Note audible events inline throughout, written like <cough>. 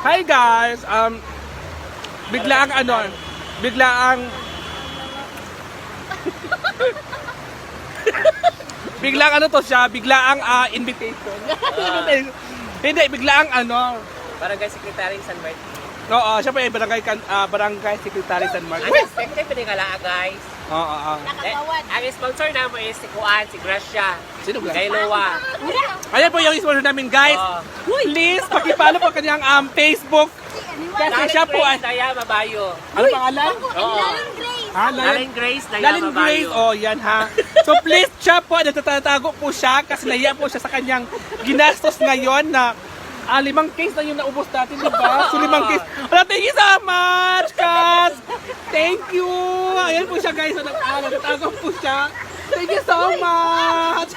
Hi guys! Um, bigla ang ano, bigla ang... <laughs> bigla ang ano to siya, bigla ang ah, invitation. <laughs> Hindi, bigla ang ano. Barangay Secretary San Martin. Oo, siya pa yung barangay, kan- ah, barangay secretary San Marcos. Ano, expected pa nila guys. Oo, oo. Eh, ang sponsor namin is si Kuan, si Gracia. Sino ba? Kay Loa. Ayan po yung sponsor namin guys. Oo. Please, pakipalo po kanyang um, Facebook. Kasi siya po ay... Daya Mabayo. Ano pangalan? Oo. Ha? Lalin Grace Daya Lalin Mabayo. Grace, oh yan ha. So please, siya po, natatago po siya kasi nahiya po siya sa kanyang ginastos ngayon na ah, limang case na yung naubos natin, di ba? So limang case. Wala, thank you so much, Kas! Thank you! Ayan po siya guys, ah, natatago po siya. Thank you so much!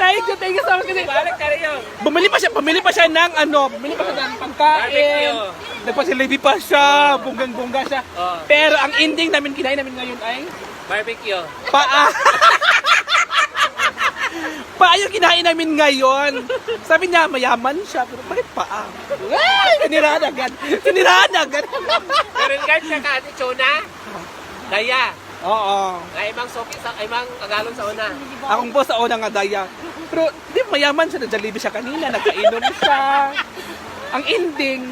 thank you, thank you so much. Kasi, Balik ka rin yun. Bumili pa siya, bumili pa siya ng ano, bumili pa siya ng pagkain. Barbecue. Nagpasilabi pa siya, bunggang-bungga siya. Oh. Pero ang ending namin, kinain namin ngayon ay Barbecue. paa. <laughs> paa yung kinain namin ngayon. Sabi niya, mayaman siya. Pero bakit paa? Ay, sinirahan agad. Sinirahan agad. Pero guys, siya ka Ate Chona. Daya. Oo. Nga imang soki sa imang kagalon sa una. Akong boss sa unang nga daya. Pero di mayaman siya, nag-Jollibee siya kanina, nagkainom siya. Ang ending,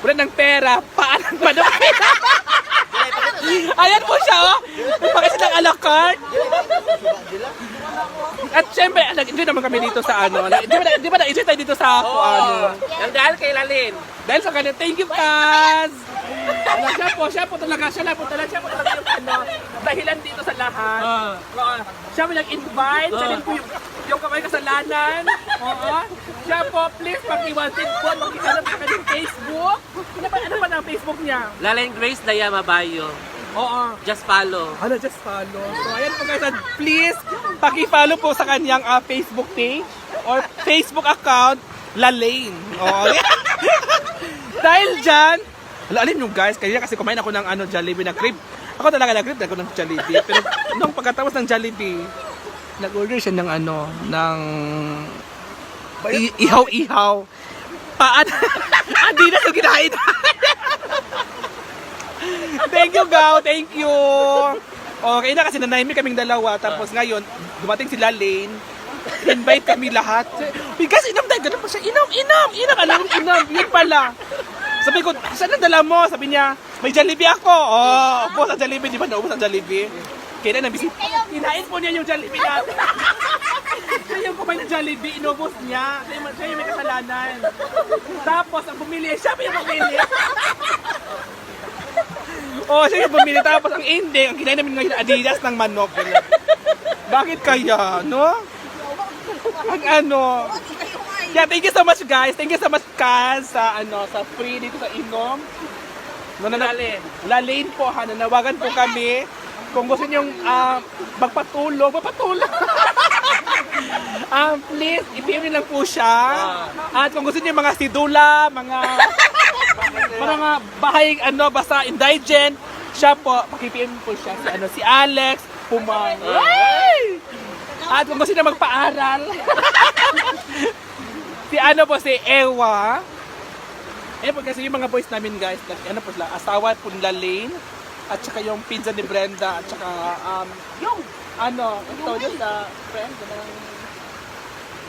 wala ng pera, paan ang manok. Ayan po siya, oh. Siya ng alakart. At syempre, nag-enjoy naman kami dito sa ano. Di ba, di ba na-enjoy tayo dito sa Oo. ano. Nang dahil kay Lalin. Dahil sa kanya, thank you, Kaz! Ano, siya po, siya po talaga, siya na po talaga, siya po talaga yung ano, dahilan dito sa lahat. Oo. Siya po nag-invite, siya din po yung, yung kamay kasalanan. Oo. Siya po, please, pag-iwansin po, magkikarap sa kanyang Facebook. Ano ba, ano ba ang Facebook niya? Lalin Grace Daya Mabayo. Oo. Just follow. Ano, just follow. So, ayan po guys, please, paki-follow po sa kanyang ah, Facebook page or Facebook account, Lalaine. Oo. <laughs> Dahil dyan, Wala, alam nyo guys, kaya kasi kumain ako ng ano, Jollibee na crib. Ako talaga nag-crib ako ng Jollibee. Pero nung pagkatapos ng Jollibee, nag-order siya ng ano, ng ihaw-ihaw. Paan? <laughs> Na sa kinain. Thank you, Gao. Thank you. Okay na kasi nanahimik kaming dalawa. Tapos ngayon, dumating sila Lane. Invite kami lahat. Guys, inom tayo. Ganun pa siya. Inom, inom, inom. Alam mo, inom. Yun pala. Sabi ko, saan ang dala mo? Sabi niya, may Jollibee ako. Oh, ubos ang Jollibee. Di ba naubos ang Jollibee? Kaya na nabisi. Kinain po niya yung Jollibee natin. siya yung kumain ng Jollibee, inubos niya. Siya yung, siya yung may kasalanan. Tapos, ang bumili, siya pa yung bumili. Oh, yung bumili. Tapos, ang ending, ang kinain namin ngayon, Adidas ng manok. Bakit kaya, no? Ang ano, Yeah, thank you so much guys. Thank you so much Kaz sa ano sa free dito sa Inom. No, na, Lalin. Lalane po ha, nanawagan po kami. Kung gusto niyo ah, magpatulog, magpatulog. um, <laughs> please, i-PM lang po siya. At kung gusto niyo mga sidula, mga mga bahay ano basta indigent, siya po, paki-PM po siya si ano si Alex Pumang. Ay! At kung gusto niyo magpaaral, <laughs> si ano po si Ewa. Eh po kasi yung mga boys namin guys, nag- ano po sila, asawa po nila Lane at saka yung pinsan ni Brenda at saka um yung ano, ito dyan sa friend ng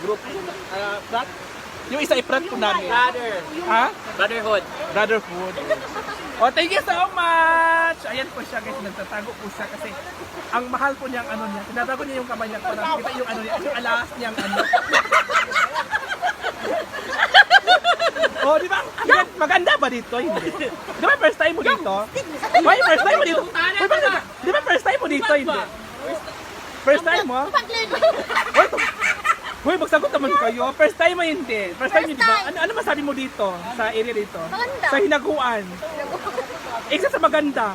group uh, frat. Yung isa i-frat po namin. Brother. Ha? Brotherhood. Brotherhood. <laughs> Oh, thank you so much! Ayan po siya guys, nagtatago po siya kasi ang mahal po niyang ano niya, tinatago niya yung kamay niya para kita yung ano niya, yung alas niyang ano. <laughs> oh, di ba? Maganda, maganda ba dito? Hindi. Di ba first time mo dito? Why first time mo dito? Di ba, di ba first time mo dito? Hindi. First time mo? To- Hoy, magsagot naman kayo. First time mo hindi. First time yun, di ba? Ano, ano masabi mo dito? Sa area dito? Maganda. Sa hinaguan. Isa sa maganda.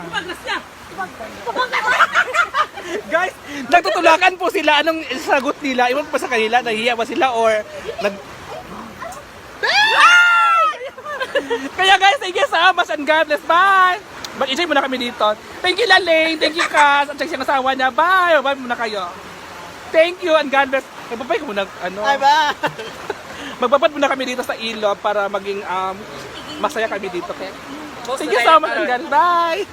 Guys, nagtutulakan po sila. Anong sagot nila? Iwan pa sa kanila. Nahihiya ba sila or nag... Kaya guys, thank you so much and God bless. Bye! Mag-enjoy muna kami dito. Thank you, Laling. Thank you, Kaz. At siyang asawa niya. Bye! Bye muna kayo. Thank you and God bless. Nagbabay ka muna, ano? Ay ba? <laughs> Magbabad muna kami dito sa ilog para maging um, masaya kami dito. Thank you so much, Carol. guys. Bye!